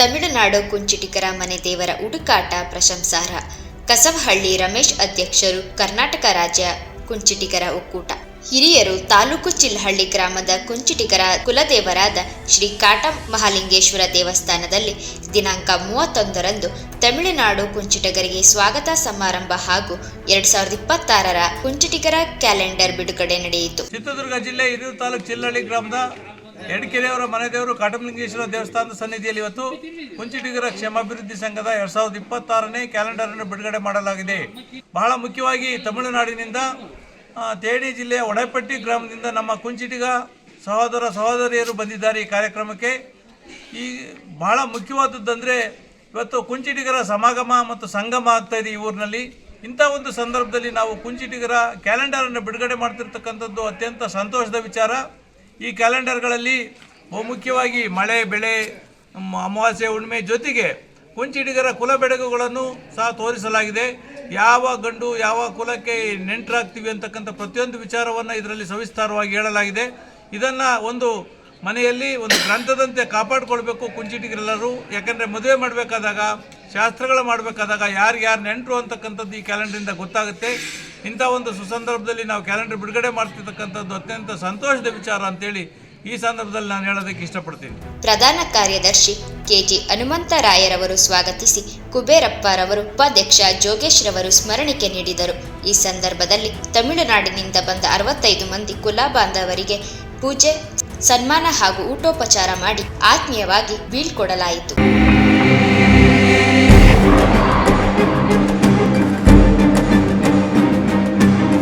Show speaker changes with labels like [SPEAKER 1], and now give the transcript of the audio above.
[SPEAKER 1] ತಮಿಳುನಾಡು ಕುಂಚಿಟಿಕರ ಮನೆ ದೇವರ ಹುಡುಕಾಟ ಪ್ರಶಂಸಾರ್ಹ. ಕಸವಹಳ್ಳಿ ರಮೇಶ್ ಅಧ್ಯಕ್ಷರು ಕರ್ನಾಟಕ ರಾಜ್ಯ ಕುಂಚಿಟಿಕರ ಒಕ್ಕೂಟ. ಹಿರಿಯರು ತಾಲೂಕು ಚಿಲ್ಹಳ್ಳಿ ಗ್ರಾಮದ ಕುಂಚಿಟಿಗರ ಕುಲದೇವರಾದ ಶ್ರೀ ಕಾಟ ಮಹಾಲಿಂಗೇಶ್ವರ ದೇವಸ್ಥಾನದಲ್ಲಿ ದಿನಾಂಕ ಮೂವತ್ತೊಂದರಂದು ತಮಿಳುನಾಡು ಕುಂಚಿಟಿಗರಿಗೆ ಸ್ವಾಗತ ಸಮಾರಂಭ ಹಾಗೂ ಎರಡ್ ಸಾವಿರದ ಇಪ್ಪತ್ತಾರರ ಕುಂಚಿಟಿಗರ ಕ್ಯಾಲೆಂಡರ್ ಬಿಡುಗಡೆ ನಡೆಯಿತು.
[SPEAKER 2] ಚಿತ್ರದುರ್ಗ ಜಿಲ್ಲೆ ಹಿರಿಯೂರು ತಾಲೂಕು ಚಿಲ್ಹಳ್ಳಿ ಗ್ರಾಮದ ಎಡಕೆರೆಯವರ ಮನೆ ದೇವರು ಕಾಟಮಲಿಂಗೇಶ್ವರ ದೇವಸ್ಥಾನದ ಸನ್ನಿಧಿಯಲ್ಲಿ ಇವತ್ತು ಕುಂಚಿಟಿಗರ ಕ್ಷೇಮಾಭಿವೃದ್ಧಿ ಸಂಘದ ಎರಡ್ ಸಾವಿರದ ಇಪ್ಪತ್ತಾರನೇ ಕ್ಯಾಲೆಂಡರ್ ಅನ್ನು ಬಿಡುಗಡೆ ಮಾಡಲಾಗಿದೆ. ಬಹಳ ಮುಖ್ಯವಾಗಿ ತಮಿಳುನಾಡಿನಿಂದ ತೇಣಿ ಜಿಲ್ಲೆಯ ಒಡೆಪಟ್ಟಿ ಗ್ರಾಮದಿಂದ ನಮ್ಮ ಕುಂಚಿಟಿಗ ಸಹೋದರ ಸಹೋದರಿಯರು ಬಂದಿದ್ದಾರೆ ಈ ಕಾರ್ಯಕ್ರಮಕ್ಕೆ. ಈ ಬಹಳ ಮುಖ್ಯವಾದದ್ದಂದರೆ ಇವತ್ತು ಕುಂಚಿಟಿಗರ ಸಮಾಗಮ ಮತ್ತು ಸಂಗಮ ಆಗ್ತಾ ಇದೆ ಈ ಊರಿನಲ್ಲಿ. ಇಂಥ ಒಂದು ಸಂದರ್ಭದಲ್ಲಿ ನಾವು ಕುಂಚಿಟಿಗರ ಕ್ಯಾಲೆಂಡರನ್ನು ಬಿಡುಗಡೆ ಮಾಡ್ತಿರ್ತಕ್ಕಂಥದ್ದು ಅತ್ಯಂತ ಸಂತೋಷದ ವಿಚಾರ. ಈ ಕ್ಯಾಲೆಂಡರ್ಗಳಲ್ಲಿ ಬಹುಮುಖ್ಯವಾಗಿ ಮಳೆ, ಬೆಳೆ ಅಮಾವಾಸ್ಯ, ಹುಣ್ಣಿಮೆ ಜೊತೆಗೆ ಕುಂಚಿಟಿಗರ ಕುಲ ಬೆಡಗುಗಳನ್ನು ಸಹ ತೋರಿಸಲಾಗಿದೆ. ಯಾವ ಗಂಡು, ಯಾವ ಕುಲಕ್ಕೆ ನೆಂಟರಾಗ್ತೀವಿ ಅಂತಕ್ಕಂಥ ಪ್ರತಿಯೊಂದು ವಿಚಾರವನ್ನು ಇದರಲ್ಲಿ ಸವಿಸ್ತಾರವಾಗಿ ಹೇಳಲಾಗಿದೆ. ಇದನ್ನು ಒಂದು ಮನೆಯಲ್ಲಿ, ಒಂದು ಗ್ರಂಥದಂತೆ ಕಾಪಾಡಿಕೊಳ್ಬೇಕು ಕುಂಚಿಟಿಗರೆಲ್ಲರೂ. ಯಾಕೆಂದರೆ ಮದುವೆ ಮಾಡಬೇಕಾದಾಗ, ಶಾಸ್ತ್ರಗಳು ಮಾಡಬೇಕಾದಾಗ ಯಾರು ಯಾರು ನೆಂಟರು ಅಂತಕ್ಕಂಥದ್ದು ಈ ಕ್ಯಾಲೆಂಡರಿಂದ ಗೊತ್ತಾಗುತ್ತೆ. ಇಂಥ ಒಂದು ಸುಸಂದರ್ಭದಲ್ಲಿ ನಾವು ಕ್ಯಾಲೆಂಡರ್ ಬಿಡುಗಡೆ ಮಾಡ್ತಿರ್ತಕ್ಕಂಥದ್ದು ಅತ್ಯಂತ ಸಂತೋಷದ ವಿಚಾರ ಅಂತೇಳಿ ಈ ಸಂದರ್ಭದಲ್ಲಿ ನಾನು ಹೇಳೋದಕ್ಕೆ ಇಷ್ಟಪಡ್ತೀನಿ.
[SPEAKER 1] ಪ್ರಧಾನ ಕಾರ್ಯದರ್ಶಿ ಕೆಜಿ ಹನುಮಂತರಾಯರವರು ಸ್ವಾಗತಿಸಿ ಕುಬೇರಪ್ಪರವರು ಉಪಾಧ್ಯಕ್ಷ ಜೋಗೇಶ್ ರವರು ಸ್ಮರಣಿಕೆ ನೀಡಿದರು. ಈ ಸಂದರ್ಭದಲ್ಲಿ ತಮಿಳುನಾಡಿನಿಂದ ಬಂದ ಅರವತ್ತೈದು ಮಂದಿ ಕುಲ ಬಾಂಧವರಿಗೆ ಪೂಜೆ, ಸನ್ಮಾನ ಹಾಗೂ ಊಟೋಪಚಾರ ಮಾಡಿ ಆತ್ಮೀಯವಾಗಿ ಬೀಳ್ಕೊಡಲಾಯಿತು.